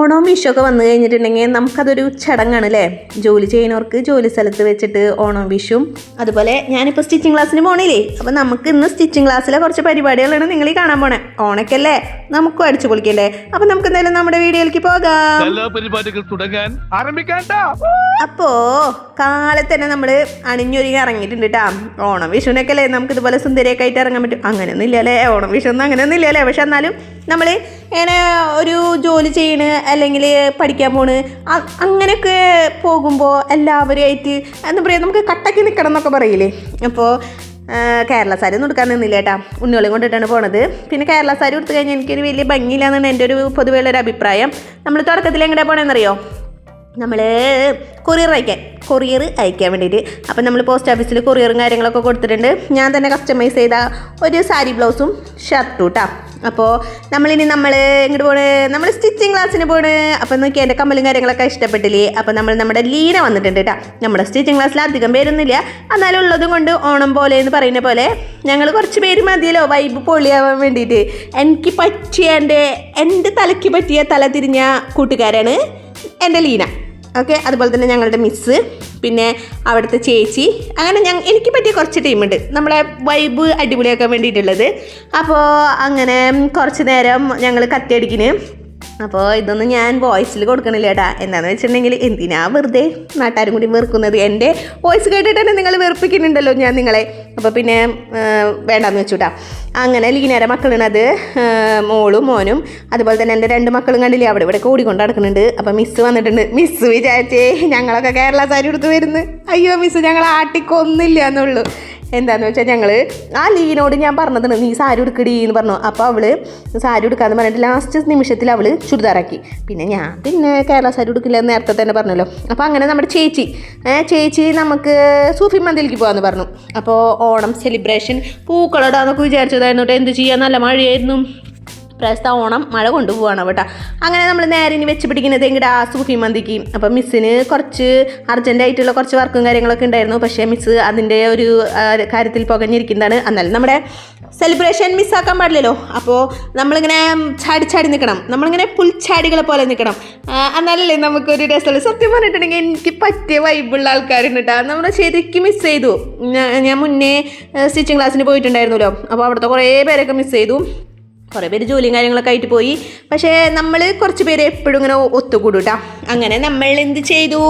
ഓണവും വിഷുവൊക്കെ വന്നു കഴിഞ്ഞിട്ടുണ്ടെങ്കിൽ നമുക്കതൊരു ചടങ്ങാണ് അല്ലേ ജോലി ചെയ്യുന്നവർക്ക് ജോലി സ്ഥലത്ത് വെച്ചിട്ട് ഓണവും വിഷുവും അതുപോലെ ഞാനിപ്പോൾ സ്റ്റിച്ചിങ് ക്ലാസ്സിന് പോണില്ലേ? അപ്പോൾ നമുക്ക് ഇന്ന് സ്റ്റിച്ചിങ് ക്ലാസ്സിലെ കുറച്ച് പരിപാടികളാണ് നിങ്ങൾ ഈ കാണാൻ പോണേ. ഓണക്കല്ലേ നമുക്കും അടിച്ചു പൊളിക്കണ്ടേ അപ്പോൾ നമുക്ക് എന്തായാലും നമ്മുടെ വീഡിയോയിലേക്ക് പോകാം. പരിപാടികൾ തുടങ്ങാൻ ആരംഭിക്കാൻ അപ്പോൾ കാലത്ത് തന്നെ നമ്മൾ അണിഞ്ഞൊരുങ്ങി ഇറങ്ങിയിട്ടുണ്ട് കേട്ടാ ഓണം വിഷുവിനൊക്കെ അല്ലേ? നമുക്ക് ഇതുപോലെ സുന്ദരിയൊക്കെ ആയിട്ട് ഇറങ്ങാൻ പറ്റും. അങ്ങനെയൊന്നും ഇല്ലല്ലേ ഓണം വിഷു ഒന്നും അങ്ങനെയൊന്നും ഇല്ലല്ലേ പക്ഷെ എന്നാലും നമ്മൾ ഇങ്ങനെ ഒരു ജോലി ചെയ്യണ് അല്ലെങ്കിൽ പഠിക്കാൻ പോണ്. അങ്ങനെയൊക്കെ പോകുമ്പോൾ എല്ലാവരുമായിട്ട് എന്താ പറയുക നമുക്ക് കട്ടക്കി നിൽക്കണം എന്നൊക്കെ പറയില്ലേ? അപ്പോൾ കേരള സാരി ഒന്നും എടുക്കാൻ നിന്നില്ല കേട്ടാ. ഉണ്ണികളെയും കൊണ്ടിട്ടാണ് പോണത്. പിന്നെ കേരള സാരി എടുത്തു കഴിഞ്ഞാൽ എനിക്കൊരു വലിയ ഭംഗിയില്ലാന്നാണ് എന്റെ ഒരു പൊതുവെയുള്ള ഒരു അഭിപ്രായം. നമ്മൾ തുടക്കത്തിൽ എങ്ങനെ പോകണമെന്നറിയോ നമ്മൾ കൊറിയർ അയക്കാൻ കൊറിയർ അയക്കാൻ വേണ്ടിയിട്ട്. അപ്പം നമ്മൾ പോസ്റ്റ് ഓഫീസിൽ കൊറിയറും കാര്യങ്ങളൊക്കെ കൊടുത്തിട്ടുണ്ട്. ഞാൻ തന്നെ കസ്റ്റമൈസ് ചെയ്ത ഒരു സാരി ബ്ലൗസും ഷർട്ടും കേട്ടോ അപ്പോൾ നമ്മളിനി നമ്മൾ ഇങ്ങോട്ട് പോണ് നമ്മൾ സ്റ്റിച്ചിങ് ക്ലാസ്സിന് പോണ്. അപ്പോൾ നോക്കി എന്റെ കമ്മലും കാര്യങ്ങളൊക്കെ ഇഷ്ടപ്പെട്ടില്ലേ? അപ്പോൾ നമ്മൾ നമ്മുടെ ലീന വന്നിട്ടുണ്ട് കേട്ടോ നമ്മുടെ സ്റ്റിച്ചിങ് ക്ലാസ്സിൽ അധികം പേരൊന്നുമില്ല. എന്നാലും ഉള്ളതും കൊണ്ട് ഓണം പോലെ എന്ന് പറയുന്ന പോലെ ഞങ്ങൾ കുറച്ച് പേര് മതിയല്ലോ വൈബ് പൊളിയാവാൻ വേണ്ടിയിട്ട് എനിക്ക് പറ്റിയ എന്റെ എന്റെ തലയ്ക്ക് പറ്റിയ തല തിരിഞ്ഞ കൂട്ടുകാരാണ് എന്റെ ലീന. ഓക്കെ? അതുപോലെ തന്നെ ഞങ്ങളുടെ മിസ്സ് പിന്നെ അവിടുത്തെ ചേച്ചി. അങ്ങനെ ഞങ്ങൾ എനിക്ക് പറ്റിയ കുറച്ച് ടീമുണ്ട് നമ്മളെ വൈബ് അടിപൊളിയാക്കാൻ വേണ്ടിയിട്ടുള്ളത്. അപ്പോൾ അങ്ങനെ കുറച്ച് നേരം ഞങ്ങൾ കത്തിയടിക്കിന് അപ്പോൾ ഇതൊന്നും ഞാൻ വോയിസിൽ കൊടുക്കണില്ല ഏട്ടാ എന്താണെന്ന് വെച്ചിട്ടുണ്ടെങ്കിൽ എന്തിനാ വെറുതെ നാട്ടാരും കൂടി വെറുക്കുന്നത്? എന്റെ വോയിസ് കേട്ടിട്ട് തന്നെ നിങ്ങൾ വെറുപ്പിക്കുന്നുണ്ടല്ലോ ഞാൻ നിങ്ങളെ. അപ്പോൾ പിന്നെ വേണ്ടാന്ന് വെച്ചുട്ടാ. അങ്ങനെ ലീനേരെ മക്കളിനത് മോളും മോനും. അതുപോലെ തന്നെ എന്റെ രണ്ട് മക്കളും കണ്ടില്ലേ അവിടെ ഇവിടെ ഓടിക്കൊണ്ട് നടക്കുന്നുണ്ട്. അപ്പോൾ മിസ്സ് വന്നിട്ടുണ്ട്. മിസ്സ് വിചാരിച്ചേ ഞങ്ങളൊക്കെ കേരള സാരി എടുത്ത് വരുന്നു. അയ്യോ മിസ്സ് ഞങ്ങൾ ആട്ടിക്കൊന്നില്ല എന്നുള്ളൂ. എന്താന്ന് വെച്ചാൽ ഞങ്ങൾ ആ ലീനോട് ഞാൻ പറഞ്ഞതാണ് നീ സാരി എടുക്കടി എന്ന് പറഞ്ഞു. അപ്പോൾ അവൾ സാരി എടുക്കാന്ന് പറഞ്ഞിട്ട് ലാസ്റ്റ് നിമിഷത്തിൽ അവൾ ചുരിദാറാക്കി. പിന്നെ ഞാൻ പിന്നെ കേരള സാരി എടുക്കില്ല നേരത്തെ തന്നെ പറഞ്ഞല്ലോ. അപ്പോൾ അങ്ങനെ നമ്മുടെ ചേച്ചി ചേച്ചി നമുക്ക് സൂഫി മന്ദിലേക്ക് പോകാമെന്ന് പറഞ്ഞു. അപ്പോൾ ഓണം സെലിബ്രേഷൻ പൂക്കളടാന്നൊക്കെ വിചാരിച്ചതായിരുന്നു എന്ത് ചെയ്യാൻ നല്ല മഴയായിരുന്നു. പ്രാവശ്യത്തെ ഓണം മഴ കൊണ്ടുപോവാണ് കേട്ടോ. അങ്ങനെ നമ്മൾ നേരെ ഇനി വെച്ച് പിടിക്കുന്നത് എങ്ങടെ? ആ സൂഫി മന്തിക്ക്. അപ്പം മിസ്സിന് കുറച്ച് അർജന്റ് ആയിട്ടുള്ള കുറച്ച് വർക്കും കാര്യങ്ങളൊക്കെ ഉണ്ടായിരുന്നു. പക്ഷേ മിസ്സ് അതിന്റെ ഒരു കാര്യത്തിൽ പുകഞ്ഞിരിക്കുന്നതാണ്. എന്നാലും നമ്മുടെ സെലിബ്രേഷൻ മിസ്സാക്കാൻ പാടില്ലല്ലോ. അപ്പോൾ നമ്മളിങ്ങനെ ചാടി ചാടി നിൽക്കണം നമ്മളിങ്ങനെ പുൽച്ചാടികളെ പോലെ നിൽക്കണം എന്നാലല്ലേ നമുക്കൊരു രസമുള്ളൂ സത്യം പറഞ്ഞിട്ടുണ്ടെങ്കിൽ എനിക്ക് പറ്റിയ വൈബുള്ള ആൾക്കാരുണ്ട് കേട്ടോ നമ്മൾ ശരിക്കും മിസ് ചെയ്തു. ഞാൻ മുന്നേ സ്റ്റിച്ചിങ് ക്ലാസ്സിന് പോയിട്ടുണ്ടായിരുന്നല്ലോ. അപ്പോൾ അവിടുത്തെ കുറേ പേരൊക്കെ മിസ് ചെയ്തു. കുറേ പേര് ജോലിയും കാര്യങ്ങളൊക്കെ ആയിട്ട് പോയി. പക്ഷേ നമ്മൾ കുറച്ച് പേര് എപ്പോഴും ഇങ്ങനെ ഒത്തുകൂടൂട്ടാ കേട്ടോ അങ്ങനെ നമ്മൾ എന്ത് ചെയ്തു?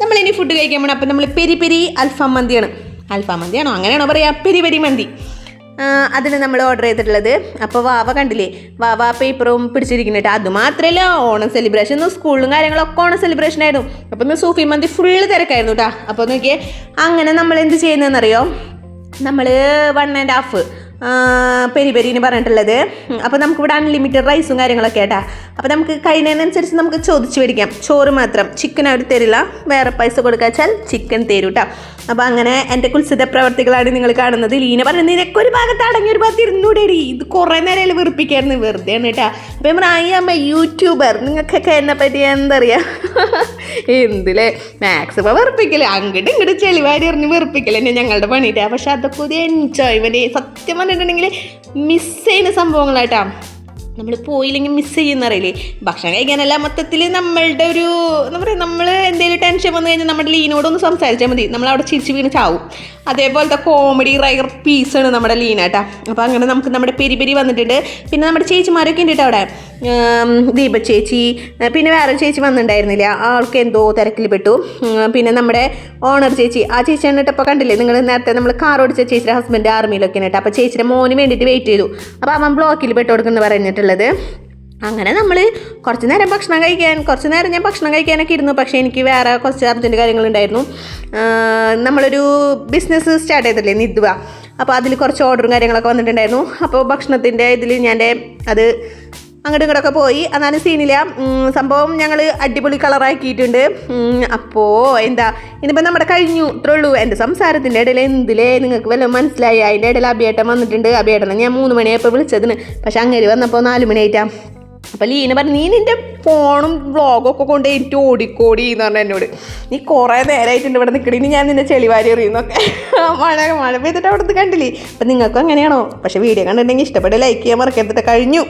നമ്മളിനി ഫുഡ് കഴിക്കാൻ പോകണം അപ്പം നമ്മൾ പെരി പെരി അൽഫാം മന്തിയാണ്. അൽഫാം മന്തിയാണോ? അങ്ങനെയാണോ പറയുക പെരി പെരി മന്തി. അതിന് നമ്മൾ ഓർഡർ ചെയ്തിട്ടുള്ളത്. അപ്പോൾ വാവ കണ്ടില്ലേ? വാവ പേപ്പറും പിടിച്ചിരിക്കുന്നുണ്ട് അത് മാത്രമല്ല ഓണം സെലിബ്രേഷൻ ഇന്ന് സ്കൂളിലും കാര്യങ്ങളൊക്കെ ഓണം സെലിബ്രേഷൻ ആയിരുന്നു. അപ്പോൾ ഇന്ന് സൂഫി മന്തി ഫുള്ള് തിരക്കായിരുന്നു കേട്ടോ അപ്പോൾ നോക്കിയേ അങ്ങനെ നമ്മൾ എന്ത് ചെയ്യുന്നതെന്നറിയോ? നമ്മൾ വൺ ആൻഡ് ഹാഫ് പെരി പെരിന്ന് പറഞ്ഞിട്ടുള്ളത്. അപ്പോൾ നമുക്കിവിടെ അൺലിമിറ്റഡ് റൈസും കാര്യങ്ങളൊക്കെ ആട്ടാ. അപ്പോൾ നമുക്ക് കഴിയുന്നതിനനുസരിച്ച് നമുക്ക് ചോദിച്ചു മേടിക്കാം. ചോറ് മാത്രം. ചിക്കൻ അവർ തരില്ല. വേറെ പൈസ കൊടുക്കാച്ചാൽ ചിക്കൻ തരും കേട്ടോ അപ്പോൾ അങ്ങനെ എന്റെ കുത്സിത പ്രവർത്തികളാണ് നിങ്ങൾ കാണുന്നത്. ലീന പറയുന്നത് ഇതൊക്കെ ഒരു ഭാഗത്ത് അടങ്ങി ഒരു ഭാഗത്ത് ഇരുന്നൂടെടി. ഇത് കുറേ നേരം വെറുപ്പിക്കായിരുന്നു. വെറുതെ ആണ് കേട്ടോ. "I am a യൂട്യൂബർ നിങ്ങൾക്കൊക്കെ എന്നെ പറ്റി എന്തറിയാം? എന്തില്ലേ? മാക്സിമം വെറുപ്പിക്കൽ. അങ്ങോട്ടും ഇങ്ങോട്ട് ചെളിവാരി എറിഞ്ഞ് വെറുപ്പിക്കൽ എന്നെ ഞങ്ങളുടെ പണിയിട്ടാ പക്ഷെ അതൊക്കെ ഒരു എൻജോയ്മെന്റ് സത്യം പറഞ്ഞിട്ടുണ്ടെങ്കിൽ മിസ് ചെയ്യുന്ന സംഭവങ്ങളായിട്ടാണ് നമ്മൾ പോയില്ലെങ്കിൽ മിസ് ചെയ്യുന്നറിയില്ലേ ഭക്ഷണം കഴിക്കാനല്ല മൊത്തത്തിൽ നമ്മളുടെ ഒരു എന്താ പറയുക നമ്മൾ എന്തെങ്കിലും ടെൻഷൻ വന്നു കഴിഞ്ഞാൽ നമ്മുടെ ലീനോടൊന്ന് സംസാരിച്ചാൽ മതി. നമ്മൾ അവിടെ ചിരിച്ച് വീണ് ചാവും. അതേപോലത്തെ കോമഡി റയർ പീസാണ് നമ്മുടെ ലീന കേട്ടോ അപ്പോൾ അങ്ങനെ നമുക്ക് നമ്മുടെ പെരി പെരി വന്നിട്ടുണ്ട്. പിന്നെ നമ്മുടെ ചേച്ചിമാരൊക്കെ ഉണ്ട് അവിടെ. ദീപ ചേച്ചി പിന്നെ വേറെ ചേച്ചി വന്നിട്ടുണ്ടായിരുന്നില്ല. ആൾക്ക് എന്തോ തിരക്കിൽ പെട്ടു. പിന്നെ നമ്മുടെ ഓണർ ചേച്ചി. ആ ചേച്ചി എന്നിട്ട് അപ്പോൾ കണ്ടില്ലേ? നിങ്ങൾ നേരത്തെ നമ്മൾ കാർ ഓടിച്ച ചേച്ചിയുടെ ഹസ്ബൻഡ് ആർമിയിലൊക്കെ കേട്ടോ അപ്പോൾ ചേച്ചിയുടെ മോന് വേണ്ടിയിട്ട് വെയിറ്റ് ചെയ്തു. അപ്പോൾ അവൻ ബ്ലോക്കിൽ പെട്ട് കൊടുക്കുന്നു പറഞ്ഞിട്ടുള്ളത്. അങ്ങനെ നമ്മൾ കുറച്ച് നേരം ഭക്ഷണം കഴിക്കാൻ കുറച്ച് നേരം ഞാൻ ഭക്ഷണം കഴിക്കാനൊക്കെ ഇരുന്നു. പക്ഷേ എനിക്ക് വേറെ കുറച്ച് അർജന്റ് കാര്യങ്ങളുണ്ടായിരുന്നു. നമ്മളൊരു ബിസിനസ് സ്റ്റാർട്ട് ചെയ്തില്ലേ നിദ്വ. അപ്പോൾ അതിൽ കുറച്ച് ഓർഡറും കാര്യങ്ങളൊക്കെ വന്നിട്ടുണ്ടായിരുന്നു. അപ്പോൾ ഭക്ഷണത്തിന്റെ ഇതിൽ ഞാൻ അത് അങ്ങോട്ടും ഇങ്ങോട്ടൊക്കെ പോയി. എന്നാലും സീനില്ല സംഭവം ഞങ്ങൾ അടിപൊളി കളറാക്കിയിട്ടുണ്ട് അപ്പോൾ എന്താ ഇനിയിപ്പോൾ നമ്മുടെ കഴിഞ്ഞു. ഇത്രേ ഉള്ളൂ. എന്റെ സംസാരത്തിന്റെ ഇടയിൽ എന്തിലേ നിങ്ങൾക്ക് വല്ല മനസ്സിലായി? അതിന്റെ ഇടയിൽ അഭിയേട്ടൻ വന്നിട്ടുണ്ട്. അഭിയേട്ടനെ ഞാൻ മൂന്ന് മണിയായപ്പോൾ വിളിച്ചതിന്. പക്ഷേ അങ്ങനെ വന്നപ്പോൾ നാല് മണിയായിട്ടാ. അപ്പോൾ ലീന പറഞ്ഞു നീ നിന്റെ ഫോണും വ്ളോഗൊക്കെ കൊണ്ട് എനിക്ക് ഓടിക്കോടി എന്ന് പറഞ്ഞു എന്നോട്. നീ കുറേ നേരമായിട്ടുണ്ട് ഇവിടെ നിൽക്കണി ഞാൻ നിന്നെ ചെളിവാരി എറിയുന്നൊക്കെ മഴ മഴ പെയ്തിട്ട് അവിടുന്ന് കണ്ടില്ലേ? അപ്പം നിങ്ങൾക്കും അങ്ങനെയാണോ? പക്ഷേ വീഡിയോ കണ്ടിട്ടുണ്ടെങ്കിൽ ഇഷ്ടപ്പെട്ട് ലൈക്ക് ചെയ്യാൻ മറക്കരുതിട്ട് കഴിഞ്ഞു.